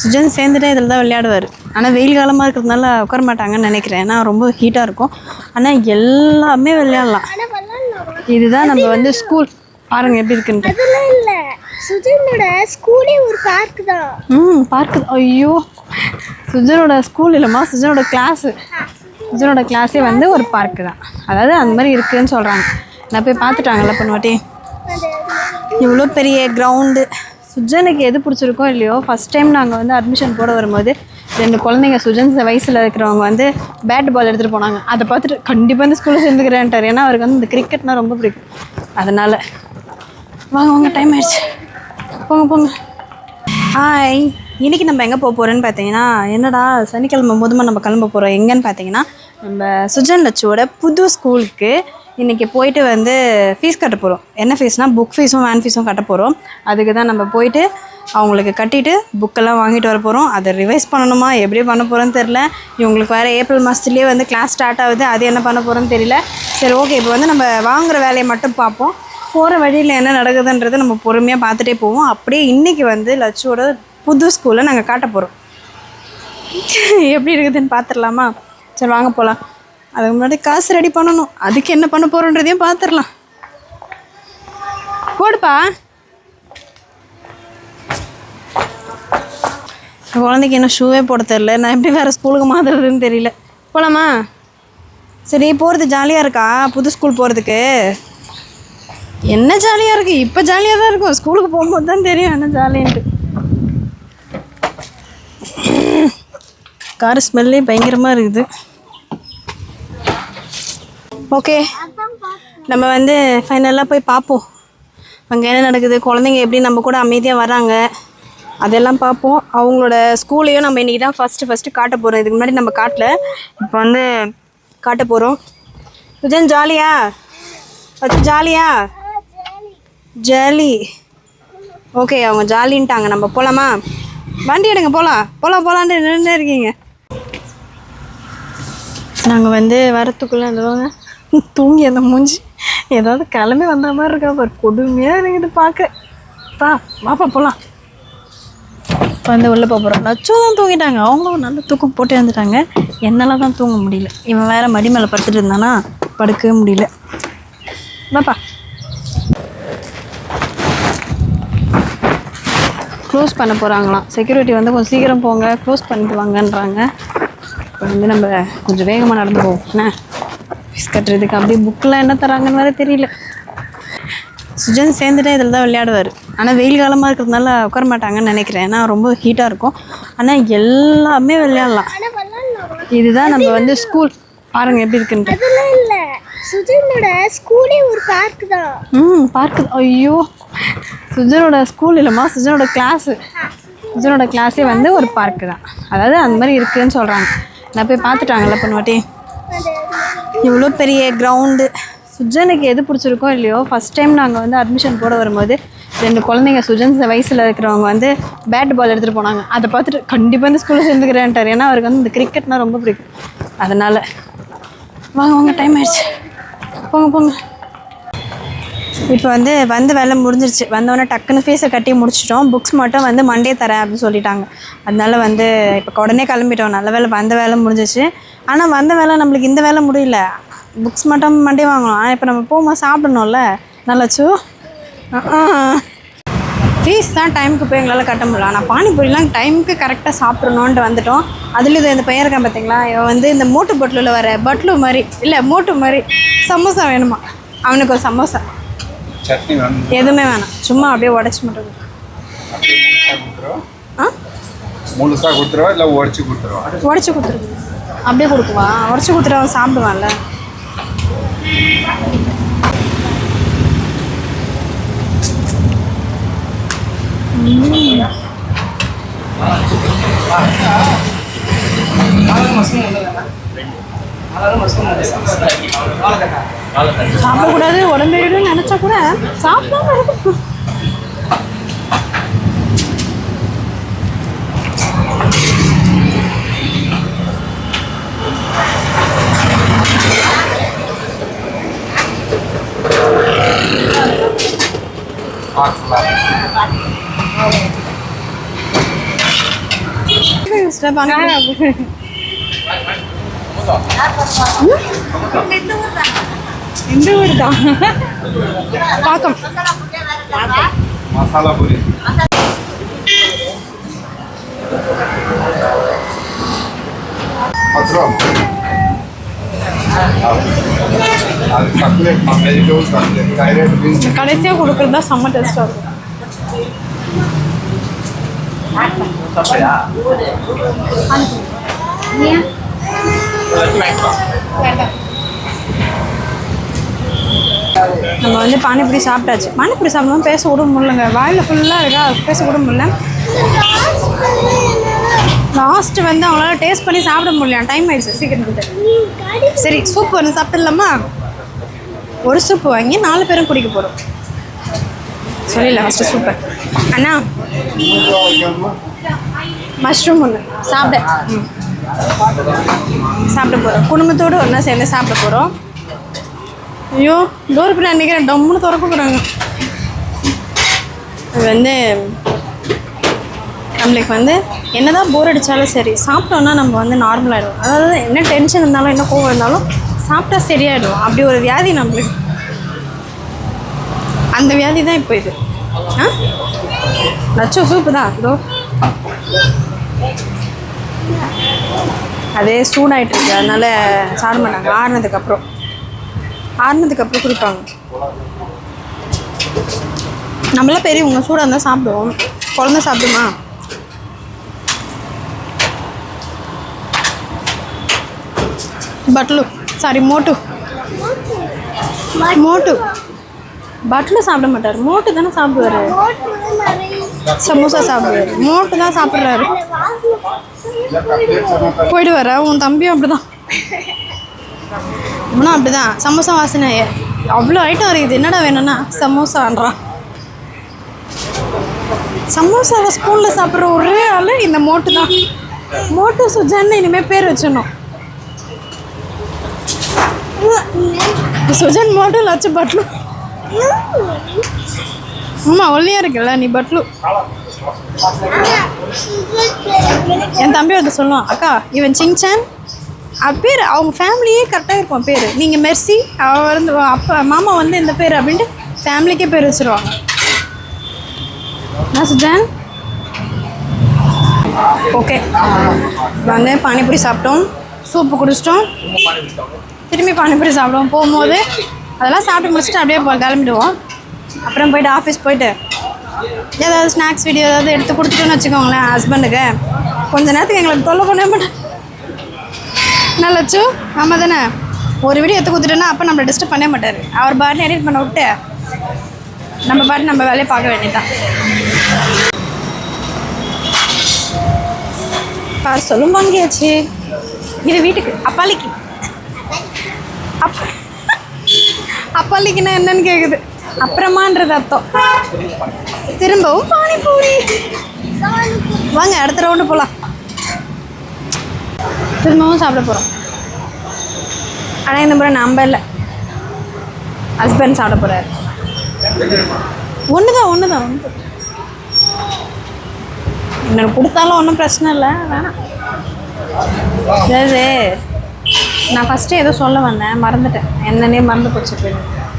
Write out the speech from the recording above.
சுஜன் சேர்ந்துட்டே இதில் தான் விளையாடுவார். ஆனால் வெயில் காலமாக இருக்கிறதுனால உட்கார மாட்டாங்கன்னு நினைக்கிறேன். ஏன்னா ரொம்ப ஹீட்டாக இருக்கும். ஆனால் எல்லாமே விளையாடலாம். இதுதான் நம்ம வந்து ஸ்கூல் பாருங்க எப்படி இருக்குன்ட்டு. சுஜனோட ஸ்கூலே ஒரு பார்க் தான். ம் பார்க்கு ஐயோ. சுஜனோட ஸ்கூல் இல்லைம்மா சுஜனோட கிளாஸு சுஜனோட கிளாஸே வந்து ஒரு பார்க்கு தான். அதாவது அந்த மாதிரி இருக்குதுன்னு சொல்கிறாங்க நான் போய் பார்த்துட்டாங்கல்ல பொண்ணுவாட்டி. இவ்வளோ பெரிய கிரவுண்டு சுஜனுக்கு எது பிடிச்சிருக்கோ இல்லையோ ஃபஸ்ட் டைம் நாங்கள் வந்து அட்மிஷன் போட வரும்போது ரெண்டு குழந்தைங்க சுஜன் வயசில் இருக்கிறவங்க வந்து பேட் பால் எடுத்துகிட்டு போனாங்க. அதை பார்த்துட்டு கண்டிப்பாக இந்த ஸ்கூலில் சேர்ந்துக்கிறேன்ட்டார். ஏன்னா அவருக்கு வந்து இந்த கிரிக்கெட்னா ரொம்ப பிடிக்கும். அதனால் வாங்க வாங்க டைம் ஆயிடுச்சு. போங்க போங்க. ஹாய் இன்னைக்கு நம்ம எங்கே போக போகிறோன்னு பார்த்தீங்கன்னா என்னடா சனிக்கிழமை போதுமா நம்ம கிளம்ப போகிறோம் எங்கேன்னு பார்த்தீங்கன்னா நம்ம சுஜன் லட்சுவோட புது ஸ்கூலுக்கு இன்றைக்கி போயிட்டு வந்து ஃபீஸ் கட்ட போகிறோம் என்ன ஃபீஸ்னால் புக் ஃபீஸும் வேன் ஃபீஸும் கட்ட போகிறோம் அதுக்கு தான் நம்ம போயிட்டு அவங்களுக்கு கட்டிட்டு புக்கெல்லாம் வாங்கிட்டு வர போகிறோம் அதை ரிவைஸ் பண்ணணுமா? எப்படி பண்ண போகிறோன்னு தெரில இவங்களுக்கு வேறு ஏப்ரல் மாதத்துலேயே வந்து கிளாஸ் ஸ்டார்ட் ஆகுது. அது என்ன பண்ண போகிறோன்னு தெரியல. சரி ஓகே இப்போ வந்து நம்ம வாங்குகிற வேலையை மட்டும் பார்ப்போம். போகிற வழியில் என்ன நடக்குதுன்றதை நம்ம பொறுமையாக பார்த்துட்டே போவோம். அப்படியே இன்றைக்கி வந்து லட்சுவோட புது ஸ்கூலை நாங்கள் காட்ட போகிறோம் எப்படி இருக்குதுன்னு பார்த்துடலாமா? சரி வாங்க போகலாம் அதுக்கு முன்னாடி காசு ரெடி பண்ணணும். அதுக்கு என்ன பண்ண போகிறோன்றதையும் பார்த்துடலாம் போடுப்பா. குழந்தைக்கு என்ன ஷூவே போட தெரில நான் எப்படி வேறு ஸ்கூலுக்கு மாற்றுறதுன்னு தெரியல. போகலாமா சரி போகிறது ஜாலியாக இருக்கா? புது ஸ்கூல் போகிறதுக்கு என்ன ஜாலியாக இருக்குது இப்போ ஜாலியாக தான் இருக்கும். ஸ்கூலுக்கு போகும்போது தான் தெரியும். என்ன ஜாலின்ட்டு கார் ஸ்மெல்லே பயங்கரமாக இருக்குது. ஓகே நம்ம வந்து ஃபைனலாக போய் பார்ப்போம். அங்கே என்ன நடக்குது? குழந்தைங்க எப்படி நம்ம கூட அமைதியாக வராங்க? அதெல்லாம் பார்ப்போம். அவங்களோட ஸ்கூலையும் நம்ம இன்றைக்கி தான் ஃபஸ்ட்டு ஃபஸ்ட்டு காட்ட போகிறோம் இதுக்கு முன்னாடி நம்ம காட்டல. இப்போ வந்து காட்ட போகிறோம் விஜன் ஜாலியா? வச்சு ஜாலியா? ஜாலி. ஓகே அவங்க ஜாலின்ட்டாங்க. நம்ம போகலாமா வண்டி எடுங்க போகலாம் போகலாம் போகலான்ட்டு நின்று இருக்கீங்க. நாங்கள் வந்து வரத்துக்குள்ளே இருந்தவங்க தூங்கி அந்த மூஞ்சி ஏதாவது கிளம்பி வந்த மாதிரி இருக்கா பாரு கொடுமையாக இருக்குது பார்க்க. பா வாப்பா போகலாம் இப்போ வந்து உள்ளே போக போகிறோம் லட்சம் தான் தூங்கிட்டாங்க. அவங்களும் நல்ல தூக்கம் போட்டு வந்துட்டாங்க என்னால் தான் தூங்க முடியல. இவன் வேறு மடி மேலே படுத்துட்டு இருந்தானா படுக்கவே முடியல. வாப்பா. க்ளோஸ் பண்ண போகிறாங்களாம் செக்யூரிட்டி வந்து கொஞ்சம் சீக்கிரம் போங்க. க்ளோஸ் பண்ணிட்டு வாங்கன்றாங்க. இப்போ வந்து நம்ம கொஞ்சம் வேகமாக நடந்து போவோம். என்ன? ஃபீஸ் கட்டுறதுக்கு அப்படியே புக்கில் என்ன தராங்கன்னு வேறு தெரியல. சுஜன் சேர்ந்துட்டே இதில் தான் விளையாடுவார். ஆனால் வெயில் காலமாக இருக்கிறதுனால உட்கார மாட்டாங்கன்னு நினைக்கிறேன். ஏன்னா ரொம்ப ஹீட்டாக இருக்கும். ஆனால் எல்லாமே விளையாடலாம். இதுதான் நம்ம வந்து ஸ்கூல் பாருங்கள் எப்படி இருக்குன்ட்டு. சுஜனோட ஸ்கூலே ஒரு பார்க் தான். ம் பார்க்கு ஐயோ. சுஜனோட ஸ்கூல் இல்லைம்மா சுஜனோட கிளாஸு சுஜனோட கிளாஸே வந்து ஒரு பார்க்கு தான். அதாவது அந்த மாதிரி இருக்குதுன்னு சொல்கிறாங்க நான் போய் பார்த்துட்டாங்கல்ல பொண்ணுவாட்டி இவ்வளோ பெரிய கிரவுண்டு சுஜனுக்கு எது பிடிச்சிருக்கோ இல்லையோ ஃபஸ்ட் டைம் நாங்கள் வந்து அட்மிஷன் போட வரும்போது ரெண்டு குழந்தைங்க சுஜன் வயசில் இருக்கிறவங்க வந்து பேட் பால் எடுத்துகிட்டு போனாங்க. அதை பார்த்துட்டு கண்டிப்பாக இந்த ஸ்கூலில் சேர்ந்துக்கிறேன்ட்டார். ஏன்னா அவருக்கு வந்து இந்த கிரிக்கெட்னால் ரொம்ப பிடிக்கும். அதனால் வாங்க வாங்க டைம் ஆயிடுச்சு. போங்க போங்க. இப்போ வந்து வந்து வேலை முடிஞ்சிருச்சு. வந்தோடனே டக்குன்னு ஃபீஸை கட்டி முடிச்சிட்டோம். புக்ஸ் மட்டும் வந்து மண்டே தரேன் அப்படின்னு சொல்லிட்டாங்க. அதனால வந்து இப்போ உடனே கிளம்பிட்டோம். நல்ல வேலை வந்த வேலை முடிஞ்சிச்சு ஆனால் வந்த வேலை நம்மளுக்கு இந்த வேலை முடியல. புக்ஸ் மட்டும் மண்டே வாங்கணும். ஆனால் இப்போ நம்ம போகும்போது சாப்பிடணும்ல. நல்லாச்சு ஃபீஸ் தான் டைமுக்கு போய் எங்களால் கட்ட முடியல. ஆனால் பானிபூரிலாம் டைமுக்கு கரெக்டாக சாப்பிட்றணுன்ட்டு வந்துட்டோம். அதுலேயும் இது இந்த பையன் இருக்கான் பார்த்தீங்களா இவன் வந்து இந்த மூட்டு பட்லில் வர பட்லு மாதிரி இல்லை மூட்டு மாதிரி சமோசா வேணுமா? அவனுக்கு ஒரு சமோசா. சட்னி வேணும். எதுவுமே வேணாம். சும்மா அப்படியே உடச்சி மட்டும். கொடுத்துருவா? ஆ? முழுசாக கொடுத்துருவா இல்லை உடச்சி கொடுத்துருவா? உடச்சி கொடுத்துரு அப்படியே கொடுக்குவா? உடச்சி கொடுத்துட்டு அவன் சாப்பிடுவான்ல. சாப்பிடக்கூடாது உடம்பேறிடும் நினச்சா கூட சாப்பிடாம இருக்கும் பானிபூரி இந்த ஊர் தான். பாக்கம் மசாலா பூரி. மீன்ஸ் கடைசியாக கொடுக்குறது தான் செம்ம டேஸ்ட்டாக இருக்கும். நம்ம வந்து பானிபூரி சாப்பிட்டாச்சு. பானிபூரி சாப்பிடும்போது பேச விட முடியலங்க. வாயில் ஃபுல்லாக இருக்கா? பேச விட முடியல. லாஸ்ட்டு வந்து அவங்களால டேஸ்ட் பண்ணி சாப்பிட முடியல டைம் ஆயிடுச்சு சீக்கிரம் சரி சூப் ஒன்று சாப்பிடலாமா ஒரு சூப் வாங்கி நாலு பேரும் குடிக்க போகிறோம் சொல்லிடல ஃபஸ்ட்டு சூப்பர் அண்ணா மஷ்ரூம் ஒன்று சாப்பிட. ம். சாப்பிட போகிறோம் குடும்பத்தோடு ஒன்றா சேர்ந்து சாப்பிட போகிறோம் ஐயோ டோர் பிள்ளை நினைக்கிறேன் டம்முன்னு திறக்க அது வந்து நம்மளுக்கு வந்து என்னதான் போர் அடித்தாலும் சரி சாப்பிட்டோன்னா நம்ம வந்து நார்மலாகிடும் அதாவது என்ன டென்ஷன் இருந்தாலும் என்ன கோவம் இருந்தாலும் சாப்பிட்டா சரியாயிடும். அப்படி ஒரு வியாதி நம்மளுக்கு. அந்த வியாதி தான் இப்போ இது. ஆ? நச்சோ சூப்பு தான். இதோ. அதே சூடாயிட்டு இருக்கு. அதனால சாப்பிட மாட்டாங்க. ஆறுனதுக்கப்புறம் ஆறுனதுக்கப்புறம் குடிப்பாங்க. நம்மளாம் பெரியவங்க சூடாக இருந்தால் சாப்பிடுவோம். குழந்தை சாப்பிடுமா? பட்லு. சாரி மோட்டு. மோட்டு. பட்லு சாப்பிட மாட்டார். மோட்டு தானே சாப்பிடுவாரு. சமோசா சாப்பிடுவாரு. மோட்டு தான் சாப்பிட்றாரு. போயிடுவாரா? உன் தம்பியும் அப்படிதான். இவனும் அப்படிதான். சமோசா வாசனை அவ்வளோ ஐட்டம் இருக்குது என்னடா வேணும்னா? சமோசான்றான். சமோசாவை ஸ்பூனில் சாப்பிட்ற ஒரே ஆள் இந்த மோட்டு தான். மோட்டு சுஜான்னு இனிமேல் பேர் வச்சிடணும். சுஜன் மோட்டு லட்சம் பட்லு. ஆமாம் ஒல்லியாக இருக்குல்ல நீ பட்லு. என் தம்பி வந்து சொல்லுவான் அக்கா இவன் சிங்சான் பேர் அவங்க ஃபேமிலியே கரெக்டாக இருக்கும் பேர். நீங்கள் மெர்சி அவ வந்து அப்பா மாமா வந்து இந்த பேர் அப்படின்ட்டு ஃபேமிலிக்கே பேர் வச்சுருவாங்க. நான் சுஜான்? ஓகே. வந்து பானிபூரி சாப்பிட்டோம். சூப்பு குடிச்சிட்டோம். திரும்பி பானிபூரி சாப்பிடுவோம். போகும்போது அதெல்லாம் சாப்பிட்டு முடிச்சுட்டு அப்படியே போ கிளம்பிடுவோம். அப்புறம் போயிட்டு ஆஃபீஸ் போயிட்டு ஏதாவது ஸ்நாக்ஸ் வீடியோ ஏதாவது எடுத்து கொடுத்துட்டோன்னு வச்சுக்கோங்களேன் ஹஸ்பண்டுக்கு கொஞ்ச நேரத்துக்கு எங்களுக்கு தொல்லை பண்ண மாட்டேன். என்ன லட்சு ஆமாம் தானே? ஒரு வீடியோ எடுத்து கொடுத்துட்டோன்னா அப்போ நம்மளை டிஸ்டர்ப் பண்ணவே மாட்டார். அவர் பாட்டு எடிட் பண்ண விட்டு நம்ம பாட்டு நம்ம வேலையை பார்க்க வேண்டியதுதான். பார்சலும் வாங்கியாச்சு இது வீட்டுக்கு அப்பாலிக்கு அப் அப்பாலிக்குன்னா என்னன்னு கேட்குது அப்புறமான்றது அர்த்தம். திரும்பவும் பானிபூரி. வாங்க அடுத்த ரவுண்டு போகலாம் திரும்பவும் சாப்பிட போகிறோம் ஆனால் இந்த முறை நம்ம இல்லை. ஹஸ்பண்ட் சாப்பிட போகிறாரு ஒன்று தான் ஒன்று தான் ஒன்று எனக்கு கொடுத்தாலும் ஒன்றும் பிரச்சனை இல்லை வேணாம். அதாவது நான் ஃபஸ்ட்டு ஏதோ சொல்ல வந்தேன் மறந்துட்டேன். என்னன்னே மறந்து போச்சு